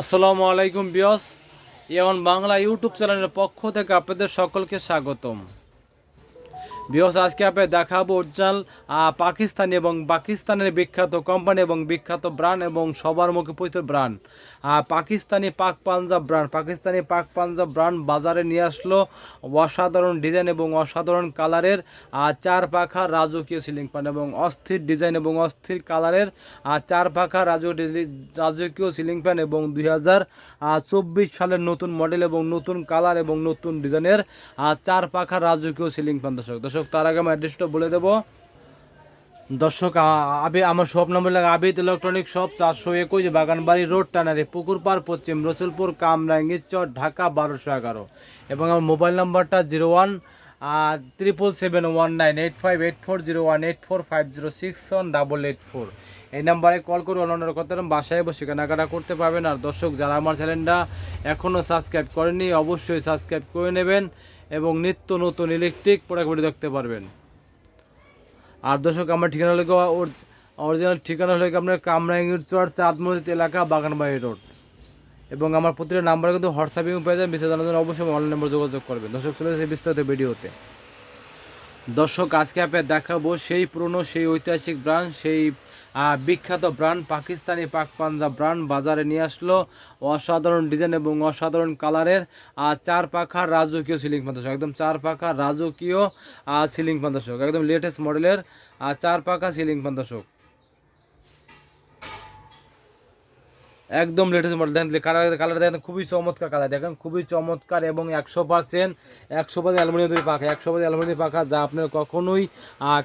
আসসালামু আলাইকুম বিয়স। এমন বাংলা ইউটিউব চ্যানেলের পক্ষ থেকে আপনাদের সকলকে স্বাগতম। বিয়স আজকে আপনাদের দেখাবো অরিজিনাল পাকিস্তানি এবং পাকিস্তানের বিখ্যাত কোম্পানি এবং বিখ্যাত ব্র্যান্ড এবং সবার মুখে পরিচিত ব্র্যান্ড পাকিস্তানি পাক পাঞ্জাব ব্র্যান্ড পাকিস্তানি পাক পাঞ্জাব ব্র্যান্ড বাজারে নিয়ে আসলো অসাধারণ ডিজাইন এবং অসাধারণ কালারের চার পাখা রাজকীয় সিলিং ফ্যান এবং অস্থির ডিজাইন এবং অস্থির কালারের চার পাখা রাজ- রাজকীয় সিলিং ফ্যান এবং দুই হাজার চব্বিশ সালের নতুন মডেল এবং নতুন কালার এবং নতুন ডিজাইনের চার পাখা রাজকীয় সিলিং ফ্যান দর্শক দর্শক, তার আগে আমি অ্যাড্রেসটা বলে দেবো। দর্শক আবি, আমার শপ নম্বর লাগে আবিদ ইলেকট্রনিক শপ চারশো একুশ বাগানবাড়ি রোড টানারে পুকুর পার, পশ্চিম রসুলপুর কামরাঙ্গিচর ঢাকা, বারোশো এগারো। এবং আমার মোবাইল নাম্বারটা zero one triple seven one nine eight five eight four zero one eight four five zero six one double eight four এই নাম্বারে কল করে অন্যান্য কথা বাসায় বসে কেনাকাটা করতে পারবেন। আর দর্শক, যারা আমার চ্যানেলটা এখনও সাবস্ক্রাইব করেনি অবশ্যই সাবস্ক্রাইব করে নেবেন। এবং নিত্য নতুন ইলেকট্রিক প্রোডাক্ট দেখতে পারবেন। আর দর্শক, আমার ঠিকানা হলো অরিজিনাল ঠিকানা হলো আপনার কামরাঙ্গীর চর চাঁদ মসজিদ এলাকা বাগানবাড়ি রোড। এবং আমার প্রতিটা নাম্বার কিন্তু হোয়াটসঅ্যাপে পেয়ে যাবেন বিশেষ জানার জন্য অবশ্যই অনলাইন নম্বর যোগাযোগ করবেন। দর্শক, চলে যাচ্ছে বিস্তারিত ভিডিওতে। দর্শক, আজকে আপনার দেখাবো সেই পুরনো, সেই ঐতিহাসিক ব্রাঞ্চ, সেই বিখ্যাত ব্র্যান্ড পাকিস্তানি পাক পাঞ্জাব ব্র্যান্ড বাজারে নিয়ে আসলো অসাধারণ ডিজাইন এবং অসাধারণ কালারের, আর চার পাখার রাজকীয় সিলিং দর্শক, একদম চার পাখার রাজকীয় সিলিং দর্শক, একদম লেটেস্ট মডেলের চার পাখা সিলিং ফ্যান একদম লেটেস্ট মডেল দেখেন কালার কালার দেখেন, খুবই চমৎকার কালার দেখেন, খুবই চমৎকার এবং একশো পার্সেন্ট একশো পার্সেন্ট অ্যালুমিনিয়াম তৈরি পাখা। একশো পার্সেন্ট অ্যালুমিনিয়াম পাখা, যা আপনার কখনোই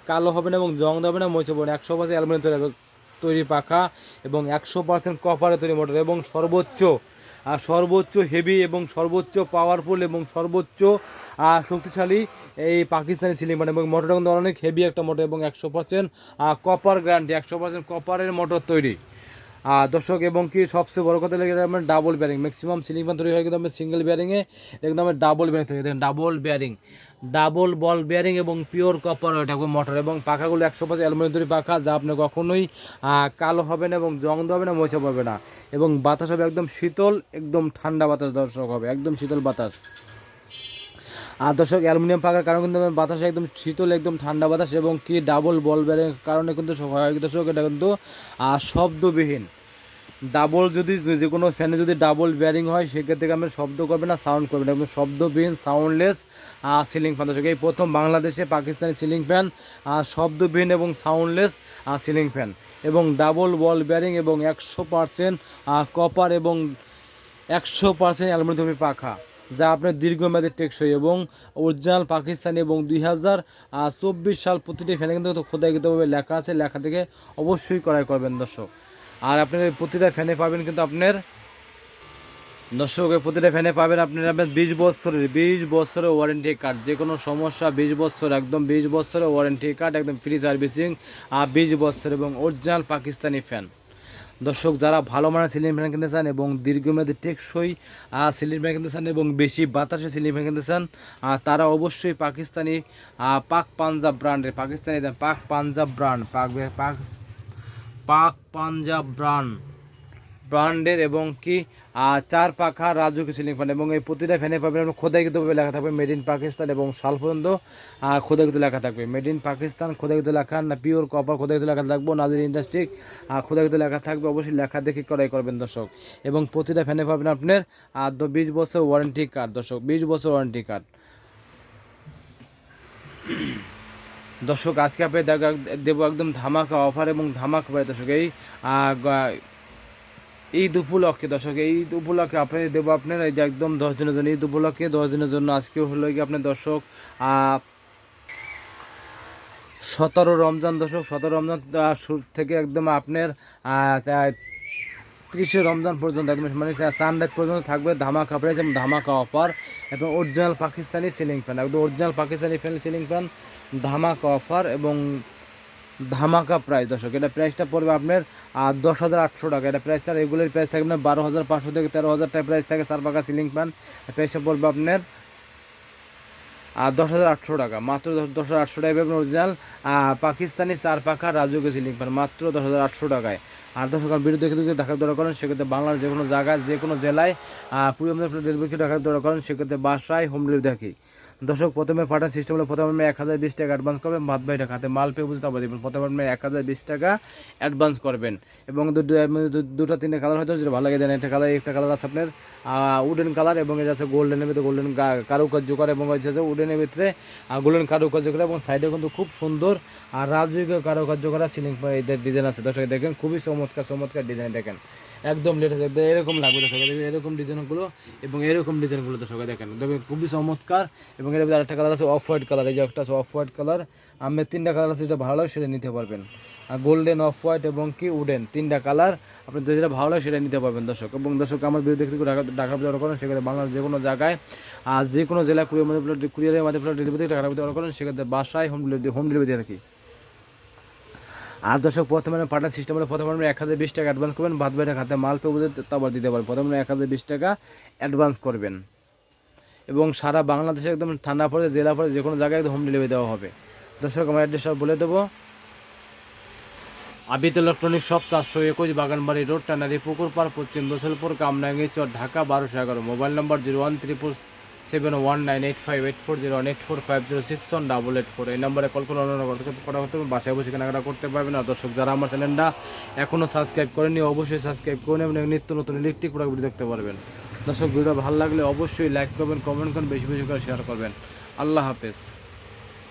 কালো হবে না এবং জং হবে না, মরিচে পড়বে একশো পার্সেন্ট অ্যালুমিনিয়াম তৈরি তৈরি পাখা এবং একশো পার্সেন্ট কপারে তৈরি মোটর এবং সর্বোচ্চ আর সর্বোচ্চ হেভি এবং সর্বোচ্চ পাওয়ারফুল এবং সর্বোচ্চ শক্তিশালী এই পাকিস্তানি সিলিং ফ্যান এবং মোটরটা কিন্তু অনেক হেভি একটা মোটর এবং একশো পার্সেন্ট কপার গ্যারান্টি একশো পার্সেন্ট কপারের মোটর তৈরি। দর্শক, এবং কি সবচেয়ে বড় কথা লেগে আমার double bearing maximum ceiling fan তৈরি হয় কিন্তু আমার সিঙ্গেল ব্যারিংয়ে একদম আমার ডাবল ব্যারিং তৈরি দেখেন double bearing double ball bearing এবং পিওর কপার এটা মোটর এবং পাখাগুলো একশো পাঁচ অ্যালুমিনিয়াম তৈরি পাখা, যা আপনি কখনোই কালো হবে না এবং জং হবে না, মোছা পাবে না। এবং বাতাস হবে একদম শীতল, একদম ঠান্ডা বাতাস দর্শক হবে, একদম শীতল বাতাস। আর দর্শক, অ্যালুমিনিয়াম পাকার কারণে কিন্তু বাতাসে একদম শীতল, একদম ঠান্ডা বাতাস এবং কি ডাবল বল ব্যারিং কারণে কিন্তু হয়। দর্শক, এটা কিন্তু শব্দবিহীন। ডাবল যদি যে- কোনো ফ্যানে যদি ডাবল ব্যারিং হয়, সেক্ষেত্রে আমরা শব্দ করবে না সাউন্ড করবে না। একদম শব্দবিহীন সাউন্ডলেস সিলিং ফ্যান দর্শক, এই প্রথম বাংলাদেশে পাকিস্তানি সিলিং ফ্যান শব্দবিহীন এবং সাউন্ডলেস সিলিং ফ্যান এবং ডাবল বল ব্যারিং এবং একশো পার্সেন্ট কপার এবং একশো পার্সেন্ট অ্যালুমিনিয়াম পাখা। যা আপনার দীর্ঘমেয়াদী টেকসই এবং অরিজিনাল পাকিস্তানি এবং দুই হাজার চব্বিশ সাল প্রতিটি ফ্যানে কিন্তু খোদাইগতভাবে লেখা আছে। লেখা থেকে অবশ্যই ক্রয় করবেন দর্শক। আর আপনার প্রতিটা ফ্যানে পাবেন কিন্তু আপনার দর্শক প্রতিটা ফ্যানে পাবেন আপনার আপনার বিশ বছরের বিশ বছরের ওয়ারেন্টি কার্ড যে কোনো সমস্যা, বিশ বছর, একদম বিশ বছরের ওয়ারেন্টি কার্ড একদম ফ্রি সার্ভিসিং আর বিশ বছর এবং অরিজিনাল পাকিস্তানি ফ্যান দর্শক, যারা ভালো মানের সিলিং ফ্যান কিনতে চান এবং দীর্ঘমেয়াদী টেকসই সিলিং ফ্যান কিনতে চান এবং বেশি বাতাসে সিলিং ফ্যান কিনতে চান তারা অবশ্যই পাকিস্তানি পাক পাঞ্জাব ব্র্যান্ডের, পাকিস্তানি পাক পাঞ্জাব ব্র্যান্ড, পাক পাক পাক পাঞ্জাব ব্র্যান্ড। ব্র্যান্ডের এবং কি চার পাখা রাজকীয় সিলিং ফ্যান এবং এই প্রতিটা ফ্যানে পাবেন আপনার খোদাইকৃতভাবে লেখা থাকবে মেড ইন পাকিস্তান এবং সাল পর্যন্ত খোদাইকৃত লেখা থাকবে মেড ইন পাকিস্তান খোদাইকৃত লেখা না পিওর কপার খোদাইকৃত লেখা থাকব নাজির ইন্ডাস্ট্রি খোদাইকৃত লেখা থাকবে অবশ্যই লেখা দেখে ক্রয় করবেন দর্শক এবং প্রতিটা ফ্যানে পাবেন আপনার বিশ বছর ওয়ারেন্টি কার্ড দর্শক বিশ বছর ওয়ারেন্টি কার্ড দর্শক আজকে আপনি দেবো একদম ধামাকা অফার এবং ধামাকা দর্শক এই ঈদ উপলক্ষে, দর্শক, ঈদ উপলক্ষে আপনি দেবো আপনার এই যে একদম দশ দিনের জন্য, ঈদ উপলক্ষে দশ দিনের জন্য আজকে হলো কি আপনার দর্শক সতেরো রমজান, দর্শক, সতেরো রমজান থেকে একদম আপনার ত্রিশে রমজান পর্যন্ত একদম মানে রাত পর্যন্ত থাকবে ধামাকা প্রাইস এবং ধামাকা অফার এবং অরিজিনাল পাকিস্তানি সিলিং ফ্যান একদম original Pakistani fan ceiling fan ধামাকা অফার এবং ধামাকা প্রাইস দর্শক, এটা প্রাইসটা পড়বে আপনার দশ হাজার আটশো টাকা। এটা প্রাইসটা রেগুলার প্রাইস থাকবে আপনার বারো হাজার পাঁচশো থেকে তেরো হাজার টাকা প্রাইস থাকে চার পাকা সিলিং ফ্যান প্রাইসটা পড়বে আপনার আর দশ হাজার আটশো টাকা। মাত্র দশ হাজার আটশো টাকা পাবেন অরিজিনাল পাকিস্তানি চার পাখা রাজুকে সিলিং ফ্যান মাত্র দশ হাজার আটশো টাকায়। আর দর্শক বিরুদ্ধে যদি ঢাকার দৌড়া করেন সেক্ষেত্রে বাংলার যে কোনো জায়গায়, যে কোনো জেলায় মেদিনীপুর ডেলিভারি ঢাকার দৌড়া করেন সেক্ষেত্রে বাসায় হোম ডেলিভারি দেখি। দর্শক, প্রথমে পাঠান সিস্টেম হলো, প্রথমে আপনি এক হাজার বিশ টাকা অ্যাডভান্স করবেন। ভাত ভাই টাকা হাতে মাল পেয়ে বুঝতে পারবেন। প্রথমে আপনি এক হাজার বিশ টাকা অ্যাডভান্স করবেন। এবং দুটো তিনটে কালার হয়তো যেটা ভালো লাগে, দেন একটা কালার একটা কালার আছে আপনার উডেন কালার এবং এটা আছে গোল্ডেনের ভিতরে গোল্ডেন কারুকার্য করে এবং হচ্ছে উডেনের ভিতরে গোল্ডেন কারুকার্য করে এবং সাইডে কিন্তু খুব সুন্দর আর রাজকীয় কারুকার্য করা সিলিং ডিজাইন আছে। দর্শক, দেখেন, খুবই চমৎকার চমৎকার ডিজাইন দেখেন। একদম লেটেস্ট একদম এরকম লাগবে দর্শক এরকম ডিজাইনগুলো এবং এরকম ডিজাইনগুলো দর্শক দেখেন দেখবেন খুবই চমৎকার এবং এর ভিতরে আরেকটা কালার আছে অফ হোয়াইট কালার এই যে একটা আছে অফ হোয়াইট কালার আমি তিনটা কালার আছে, যেটা ভালো লাগে সেটা নিতে পারবেন। আর গোল্ডেন অফ হোয়াইট এবং কি উডেন তিনটা কালার আপনি যেটা ভালো লাগে সেটা নিতে পারবেন দর্শক। এবং দর্শক, আমার বিরুদ্ধে কিন্তু ঢাকা ঢাকা করেন, সেক্ষেত্রে বাংলাদেশ যে কোনো জায়গায়, আর যে কোনো জেলায় কুড়িয়ার মধ্যে কুড়িয়ারের মধ্যে ডেলিভারি টাকা অর্ডার করেন, সেক্ষেত্রে বাসায় হোম ডেলিভারি হোম ডেলিভারি দিয়ে থাকি আর দর্শক প্রথমে পাঠান সিস্টেম হলে প্রথমে আপনি এক হাজার বিশ টাকা অ্যাডভান্স করবেন, বাদ বাইরে হাতে মাল পেয়ে তারপর দিতে পারবেন। প্রথমে এক হাজার বিশ টাকা অ্যাডভান্স করবেন। এবং সারা বাংলাদেশে একদম ঠান্ডা পড়ে, জেলা পড়ে, যে কোনো জায়গায় হোম ডেলিভারি দেওয়া হবে। দর্শক, আমার অ্যাড্রেস সব বলে দেবো। আবিত ইলেকট্রনিক শপ চারশো একুশ বাগানবাড়ি রোড টানারি পুকুর পার পশ্চিম দোসলপুর কামনাঙ্গি চর ঢাকা বারোশো এগারো। Mobile number zero one triple seven one nine eight five eight four zero eight four five zero six one double four. এই নম্বরে কল করে অন্য করা পারবেন, বাসায় বসে কেনাকাটা করতে পারবেন। আর দর্শক, যারা আমার চ্যানেলটা এখনও সাবস্ক্রাইব করেনি অবশ্যই সাবস্ক্রাইব করুন এবং নিত্য নতুন ইলেকট্রিক প্রোডাক্ট দেখতে পারবেন। দর্শক ভিডিও ভালো লাগলে অবশ্যই লাইক করবেন কমেন্ট করবেন বেশি বেশি করে শেয়ার করবেন। আল্লাহ হাফেজ।